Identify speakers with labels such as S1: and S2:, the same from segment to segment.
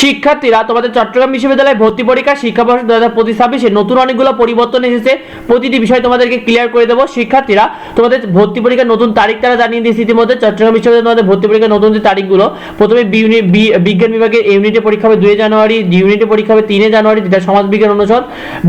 S1: শিক্ষার্থীরা, তোমাদের চট্টগ্রাম বিশ্ববিদ্যালয়ে ভর্তি পরীক্ষা শিক্ষাবর্ষ দু হাজার পঁচিশ ছাব্বিশে নতুন অনেকগুলো পরিবর্তন এসেছে। প্রতিটি বিষয় তোমাদেরকে ক্লিয়ার করে দেবো। শিক্ষার্থীরা, তোমাদের ভর্তি পরীক্ষার নতুন তারিখ তারা জানিয়ে দিয়েছে ইতিমধ্যে। চট্টগ্রাম বিশ্ববিদ্যালয়ে তোমাদের ভর্তি পরীক্ষার নতুন যে তারিখগুলো, প্রথমে বি বি বিজ্ঞান বিভাগের ইউনিটে পরীক্ষা হবে দুই জানুয়ারি ডি ইউনিটে পরীক্ষা হবে তিনে জানুয়ারি, যেটা সমাজ বিজ্ঞান অনুষদ।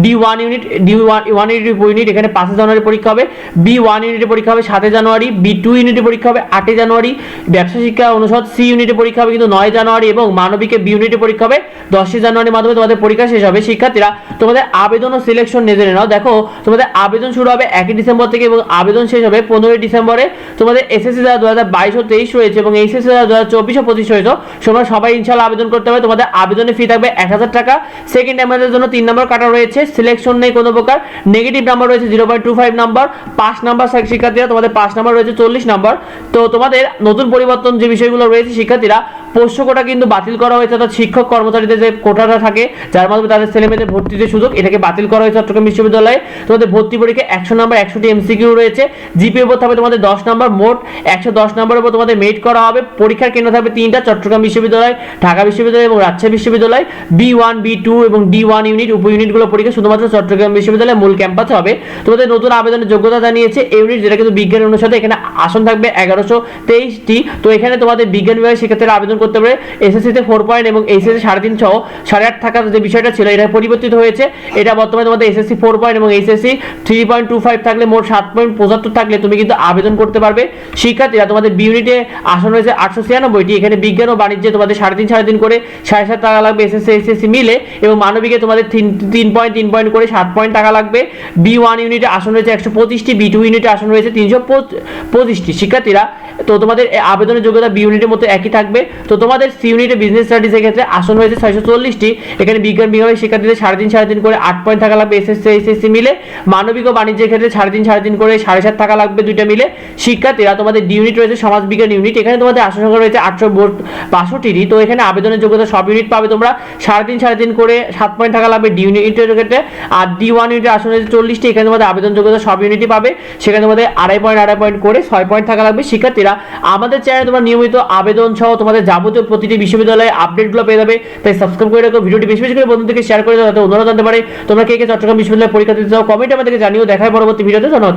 S1: D one unit D one one unit unit এখানে পাঁচে জানুয়ারি পরীক্ষা হবে। বি ওয়ান ইউনিটে পরীক্ষা হবে সাতে জানুয়ারি বি টু ইউনিটে পরীক্ষা হবে আটে জানুয়ারি। ব্যবসা শিক্ষা অনুষদ সি ইউনিটে পরীক্ষা হবে কিন্তু নয় জানুয়ারি এবং মানবিকে বি ইউনিটে পরীক্ষা হবে। দশই জানুয়ারির মাধ্যমে তোমাদের পরীক্ষা শেষ হবে। শিক্ষার্থীরা, তোমাদের আবেদন ও সিলেকশন নিয়ে জেনে নাও। দেখো, তোমাদের আবেদন শুরু হবে একই ডিসেম্বর থেকে এবং আবেদন শেষ হবে পনেরোই ডিসেম্বরে। তোমাদের এসএসসি যারা দু হাজার বাইশ ও তেইশ রয়েছে এবং এইচএসসি যারা দু হাজার চব্বিশ ও পঁচিশ রয়েছে। তোমরা সবাই ইনশাল্লাহ আবেদন করতে হবে তোমাদের আবেদনের ফি থাকবে এক হাজার টাকা। সেকেন্ড টাইমের জন্য তিন নম্বর কাটা রয়েছে। সিলেকশন নেই কোনো প্রকার। নেগেটিভ নাম্বার রয়েছে zero point two five number পাঁচ নাম্বার শিক্ষার্থীরা, তোমাদের পাঁচ নাম্বার রয়েছে চল্লিশ নাম্বার তো তোমাদের নতুন পরিবর্তন যে বিষয়গুলো রয়েছে, শিক্ষার্থীরা পোষ্য কোটা কিন্তু বাতিল করা হয়েছে, অর্থাৎ শিক্ষক কর্মচারীদের যে কোটাটা থাকে, যার মাধ্যমে তাদের ছেলে মেয়েদের ভর্তিতে সুযোগ, এটাকে বাতিল করা হয়েছে চট্টগ্রাম বিশ্ববিদ্যালয়ে। তোমাদের ভর্তি পরীক্ষা একশো নাম্বার, একশোটি এমসিকিউ রয়েছে। জিপিএ উপর থাকবে তোমাদের দশ নাম্বার, মোট একশো দশ নাম্বারের উপর তোমাদের মেট করা হবে। পরীক্ষার কেন্দ্র থাকবে তিনটা, চট্টগ্রাম বিশ্ববিদ্যালয়, ঢাকা বিশ্ববিদ্যালয় এবং রাজশাহী বিশ্ববিদ্যালয়। বি ওয়ান, বি টু এবং ডি ওয়ান ইউনিট, উপ ইউনিটগুলো পরীক্ষা শুধুমাত্র চট্টগ্রাম বিশ্ববিদ্যালয়ের মূল ক্যাম্পাসে হবে। তোমাদের নতুন আবেদনের যোগ্যতা জানিয়েছে এই ইউনিট, যেটা কিন্তু বিজ্ঞান অনুষদে এখানে আসন থাকবে এগারোশো তেইশটি। তো এখানে তোমাদের বিজ্ঞান বিভাগের শিক্ষার্থীরা আবেদন করতে পারে। এসএসসিতে ফোর পয়েন্ট এবং এইচএসসি সাড়ে তিন সহ সাড়ে আট থাকার যে বিষয়টা ছিল, এটা পরিবর্তিত হয়েছে। এটা বর্তমানে তোমাদের এসএসসি ফোর পয়েন্ট এবং HSC three point two five থাকলে মোট সাত পয়েন্ট পঁচাত্তর থাকলে তুমি কিন্তু আবেদন করতে পারবে। শিক্ষার্থীরা তোমাদের বি ইউনিটে আসন রয়েছে আটশো ছিয়ানব্বইটি। এখানে বিজ্ঞান ও বাণিজ্যে তোমাদের সাড়ে তিন সাড়ে তিন করে সাড়ে সাত টাকা লাগবে এসএসসি এসএসসি মিলে এবং মানবিকে তোমাদের তিন তিন পয়েন্ট তিন পয়েন্ট করে সাত পয়েন্ট টাকা লাগবে। বি ওয়ান ইউনিটে আসন রয়েছে একশো পঁচিশটি বি টু ইউনিটে আসন রয়েছে তিনশো পঁচিশটি। শিক্ষার্থীরা, তো তোমাদের আবেদনের যোগ্যতা বি ইউনিটের মতো একই থাকবে। তো তোমাদের সি ইউনিটে বিজনেস স্টাডিজের ক্ষেত্রে আসন রয়েছে ছয়শো চল্লিশটি। এখানে বিজ্ঞান বিভাগের শিক্ষার্থীদের সাড়ে তিন সাড়ে তিন করে আট পয়েন্ট টাকা লাগবে এসএসসি এসএসসি মিলে। মানবিক ও বাণিজ্যের ক্ষেত্রে সাড়ে তিন সাড়ে তিন করে সাড়ে সাত টাকা লাগবে, দুইটা মিলে। শিক্ষার্থীরা, তোমাদের ডি ইউনিট রয়েছে, সমাজ বিজ্ঞান ইউনিট এখানে তোমাদের আসন সংখ্যা রয়েছে আটশো বাষট্টিটি। তো এখানে আবেদনের যোগ্যতা সব ইউনিট পাবে তোমরা। সাড়ে তিন সাড়ে তিন করে সাত পয়েন্ট থাকা লাগবে ডি ইউনিটের ক্ষেত্রে। আর ডি ওয়ান ইউনিটের আসন রয়েছে চল্লিশটি। এখানে তোমাদের আবেদন যোগ্যতা সব ইউনিটই পাবে। সেখানে তোমাদের আড়াই পয়েন্ট আড়াই পয়েন্ট করে ছয় পয়েন্ট থাকা লাগবে। শিক্ষার্থীরা, আমাদের চ্যানেলে তোমরা নিয়মিত আবেদন সহ তোমাদের যাবতীয় প্রতিটি বিশ্ববিদ্যালয়ে আপডেটগুলো পেয়ে যাবে। তাই সাবস্ক্রাইব করে রাখো, ভিডিওটি বেশি বেশি করে বন্ধুদেরকে শেয়ার করে দাও, যাতে অন্যরা জানতে পারে তোমরা কে কে চট্টগ্রাম বিশ্ববিদ্যালয়ে পরীক্ষা দিতে চাও। কমেন্ট আমাদেরকে জানিও দেখায় পরবর্তী ভিডিওতে। ধন্যবাদ।